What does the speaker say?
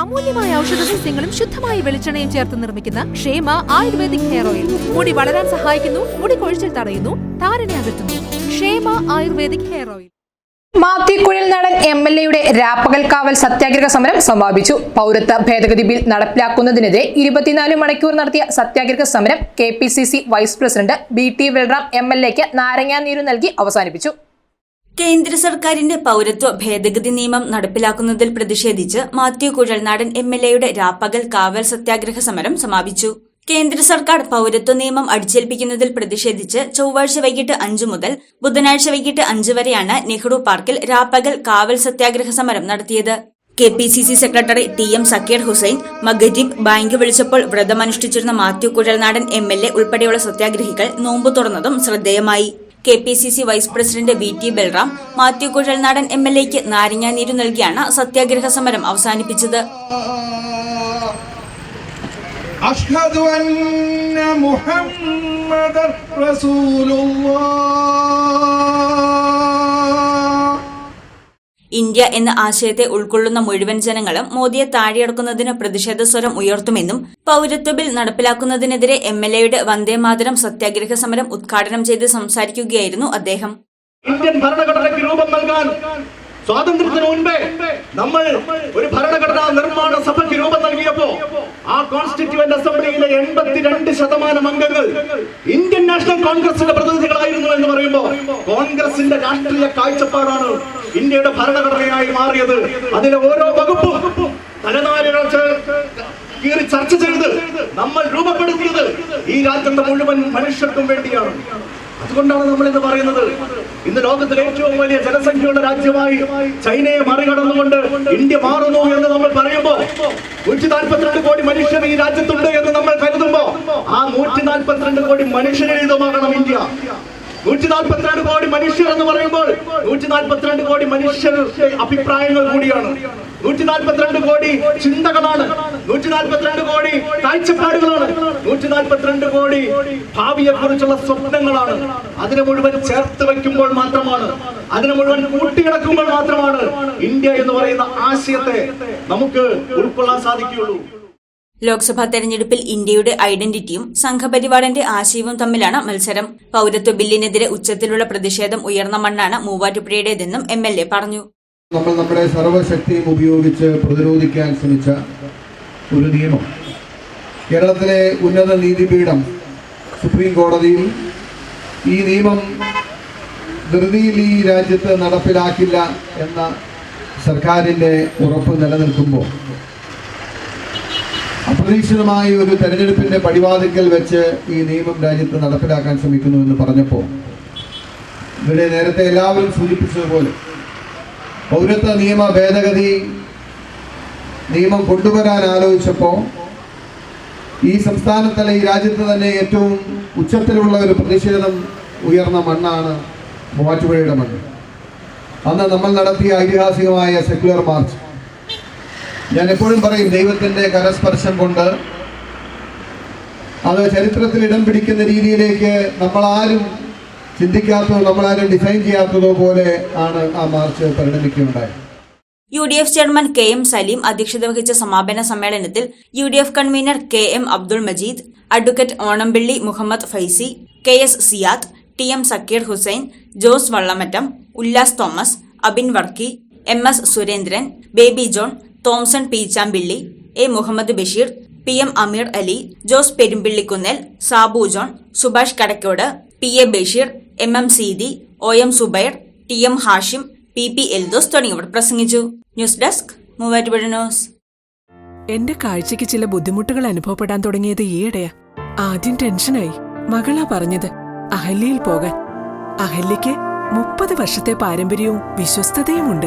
അമൂല്യമായ ഔഷധ സസ്യങ്ങളും ശുദ്ധമായ വെളിച്ചെണ്ണയും ചേർത്ത് നിർമ്മിക്കുന്ന ക്ഷേമ ആയുർവേദിക് ഹെയർ ഓയിൽ. മുടി വളരാൻ സഹായിക്കുന്നു മുടി കൊഴിച്ചിൽ തടയുന്നു താരനെ അകറ്റുന്നു. ക്ഷേമ ആയുർവേദിക് ഹെയർ ഓയിൽ. മാത്തിക്കുഴൽ നടൻ എം എൽ എയുടെ രാപ്പകൽ കാവൽ സത്യാഗ്രഹ സമരം സമാപിച്ചു. പൗരത്വ ഭേദഗതി ബിൽ നടപ്പിലാക്കുന്നതിനെതിരെ ഇരുപത്തിനാല് മണിക്കൂർ നടത്തിയ സത്യാഗ്രഹ സമരം K vice president B T Balram M L എക്ക് നാരങ്ങാനീരു നൽകി അവസാനിപ്പിച്ചു. കേന്ദ്ര സർക്കാരിന്റെ പൌരത്വ ഭേദഗതി നിയമം നടപ്പിലാക്കുന്നതിൽ പ്രതിഷേധിച്ച് മാത്യു കുഴൽനാടൻ എം എൽ എയുടെ രാപ്പകൽ കാവൽ സത്യാഗ്രഹ സമരം സമാപിച്ചു. കേന്ദ്ര സർക്കാർ പൌരത്വ നിയമം അടിച്ചേൽപ്പിക്കുന്നതിൽ പ്രതിഷേധിച്ച് ചൊവ്വാഴ്ച വൈകിട്ട് അഞ്ചു മുതൽ ബുധനാഴ്ച വൈകിട്ട് അഞ്ചു വരെയാണ് നെഹ്റു പാർക്കിൽ രാപ്പകൽ കാവൽ സത്യാഗ്രഹ സമരം നടത്തിയത്. K P C C secretary T M Zakir Hussain മഗരീബ് ബാങ്ക് വിളിച്ചപ്പോൾ വ്രതമനുഷ്ഠിച്ചിരുന്ന Mathew Kuzhalnadan M L A ഉൾപ്പെടെയുള്ള സത്യാഗ്രഹികൾ നോമ്പ് തുറന്നതും ശ്രദ്ധേയമായി. K P C C vice president V T Balram Mathew Kuzhalnadan M L എക്ക് നാരങ്ങാനീരു നൽകിയാണ് സത്യാഗ്രഹ സമരം അവസാനിപ്പിച്ചത് أشهد أن محمد رسول الله ഇന്ത്യ എന്ന ആശയത്തെ ഉൾക്കൊള്ളുന്ന മുഴുവൻ ജനങ്ങളും മോദിയെ താഴെയിറക്കുന്നതിന് പ്രതിഷേധ സ്വരം ഉയർത്തുമെന്നും പൌരത്വ ബിൽ നടപ്പിലാക്കുന്നതിനെതിരെ എം എൽ എയുടെ വന്ദേമാതരം സത്യാഗ്രഹ സമരം ഉദ്ഘാടനം ചെയ്ത് സംസാരിക്കുകയായിരുന്നു അദ്ദേഹം. ഇന്ത്യൻ ഭരണഘടനയ്ക്ക് രൂപം നൽകാൻ സ്വാതന്ത്ര്യത്തിന് മുൻപേ നമ്മൾ ഒരു ഭരണഘടനാ നിർമ്മാണ സഭയ്ക്ക് രൂപം നൽകിയപ്പോ ആ കോൺസ്റ്റിറ്റ്യൂവന്റ് അസംബ്ലിയിലെ എൺപത്തിരണ്ട് ശതമാനം അംഗങ്ങൾ ഇന്ത്യൻ നാഷണൽ കോൺഗ്രസിന്റെ പ്രതിനിധികളായിരുന്നു എന്ന് പറയുമ്പോ കോൺഗ്രസിന്റെ രാഷ്ട്രീയ കാഴ്ചപ്പാടാണ് ഇന്ത്യയുടെ ഭരണഘടനയായി മാറിയത്. അതിലെ ഓരോ വകുപ്പും തലനാരി കീറി ചർച്ച ചെയ്ത് നമ്മൾ രൂപപ്പെടുത്തിയത് ഈ രാജ്യത്തെ മുഴുവൻ മനുഷ്യർക്കും വേണ്ടിയാണ്. അതുകൊണ്ടാണ് നമ്മൾ ഇന്ന് പറയുന്നത്. ഇന്ന് ലോകത്തിലെ ഏറ്റവും വലിയ ജനസംഖ്യയുള്ള രാജ്യമായി ചൈനയെ മറികടന്നുകൊണ്ട് ഇന്ത്യ മാറുന്നു എന്ന് നമ്മൾ പറയുമ്പോൾ നൂറ്റി നാൽപ്പത്തിരണ്ട് കോടി മനുഷ്യർ ഈ രാജ്യത്തുണ്ട് എന്ന് നമ്മൾ കരുതുമ്പോ ആ നൂറ്റി നാൽപ്പത്തിരണ്ട് കോടി മനുഷ്യരഹിതമാകണം ഇന്ത്യ. നൂറ്റി നാൽപ്പത്തിരണ്ട് കോടി മനുഷ്യർ എന്ന് പറയുമ്പോൾ നൂറ്റി നാൽപ്പത്തിരണ്ട് കോടി മനുഷ്യരുടെ അഭിപ്രായങ്ങൾ കൂടിയാണ്. നൂറ്റി നാൽപ്പത്തിരണ്ട് കോടി ചിന്തകളാണ്. നൂറ്റി നാൽപ്പത്തിരണ്ട് കോടി കാഴ്ചപ്പാടുകളാണ്. നൂറ്റി നാൽപ്പത്തിരണ്ട് കോടി ഭാവിയെ കുറിച്ചുള്ള സ്വപ്നങ്ങളാണ്. അതിനെ മുഴുവൻ ചേർത്ത് വെക്കുമ്പോൾ മാത്രമാണ്. അതിനെ മുഴുവൻ കൂട്ടിയിടക്കുമ്പോൾ മാത്രമാണ് ഇന്ത്യ എന്ന് പറയുന്ന ആശയത്തെ നമുക്ക് ഉൾക്കൊള്ളാൻ സാധിക്കുകയുള്ളൂ. ലോക്സഭാ തെരഞ്ഞെടുപ്പിൽ ഇന്ത്യയുടെ ഐഡന്റിറ്റിയും സംഘപരിവാറിന്റെ ആശയവും തമ്മിലാണ് മത്സരം. പൌരത്വ ബില്ലിനെതിരെ ഉച്ചത്തിലുള്ള പ്രതിഷേധം ഉയർന്ന മണ്ണാണ് മൂവാറ്റുപുഴയുടേതെന്നും എം എൽ എ പറഞ്ഞു. നമ്മൾ നമ്മുടെ സർവശക്തിയും ഉപയോഗിച്ച് പ്രതിരോധിക്കാൻ ശ്രമിച്ച ഒരു നിയമം. കേരളത്തിലെ ഉന്നത നീതിപീഠം സുപ്രീം കോടതിയിൽ ഈ നിയമം ധൃതിയിൽ ഈ രാജ്യത്ത് നടപ്പിലാക്കില്ല എന്ന സർക്കാരിന്റെ ഉറപ്പ് നിലനിൽക്കുമ്പോൾ അപ്രതീക്ഷിതമായ ഒരു തെരഞ്ഞെടുപ്പിന്റെ പടിവാതിക്കൽ വെച്ച് ഈ നിയമം രാജ്യത്ത് നടപ്പിലാക്കാൻ ശ്രമിക്കുന്നു എന്ന് പറഞ്ഞപ്പോൾ ഇവിടെ നേരത്തെ എല്ലാവരും സൂചിപ്പിച്ചതുപോലെ പൗരത്വ നിയമ ഭേദഗതി നിയമം കൊണ്ടുവരാൻ ആലോചിച്ചപ്പോൾ ഈ സംസ്ഥാനത്തല്ല ഈ രാജ്യത്ത് തന്നെ ഏറ്റവും ഉച്ചത്തിലുള്ള ഒരു പ്രതിഷേധം ഉയർന്ന മണ്ണാണ് മൂവാറ്റുപുഴയുടെ മണ്ണ്. അന്ന് നമ്മൾ നടത്തിയ ഐതിഹാസികമായ സെക്യുലർ മാർച്ച് ഞാൻ എപ്പോഴും പറയും ദൈവത്തിന്റെ കരസ്പർശം കൊണ്ട് അത് ചരിത്രത്തിൽ ഇടം പിടിക്കുന്ന രീതിയിലേക്ക് നമ്മളാരും ചിന്തിക്കാത്തതോ നമ്മളാരും ഡിസൈൻ ചെയ്യാത്തതോ പോലെ ആണ് ആ march പരിണമിക്കുകയുണ്ടായത്. U D F chairman K M Salim അധ്യക്ഷത വഹിച്ച സമാപന സമ്മേളനത്തിൽ U D F convener K M Abdul Majeed advocate Onampilly Muhammad Faizy K S Siyad T M Zakir Hussain Jose Vallamattam Ullas Thomas Abin Varkey M S Surendran Baby John Thomson Peechampilly A. Muhammad Basheer P. M. Ameer Ali Jose Perumpillikunnel Sabu John Subhash Kadakkode P. A. Basheer M. M. Seethi O. M. Zubair T. M. Hashim P. P. Eldhose തുടങ്ങിയവർ പ്രസംഗിച്ചു. News desk Muvattupuzha news. എന്റെ കാഴ്ചക്ക് ചില ബുദ്ധിമുട്ടുകൾ അനുഭവപ്പെടാൻ തുടങ്ങിയത് ഈയിടെയാ. ആദ്യം ടെൻഷനായി. മകളാ പറഞ്ഞത് അഹല്യയിൽ പോകാൻ. അഹല്യയ്ക്ക് മുപ്പത് വർഷത്തെ പാരമ്പര്യവും വിശ്വസ്തതയുമുണ്ട്.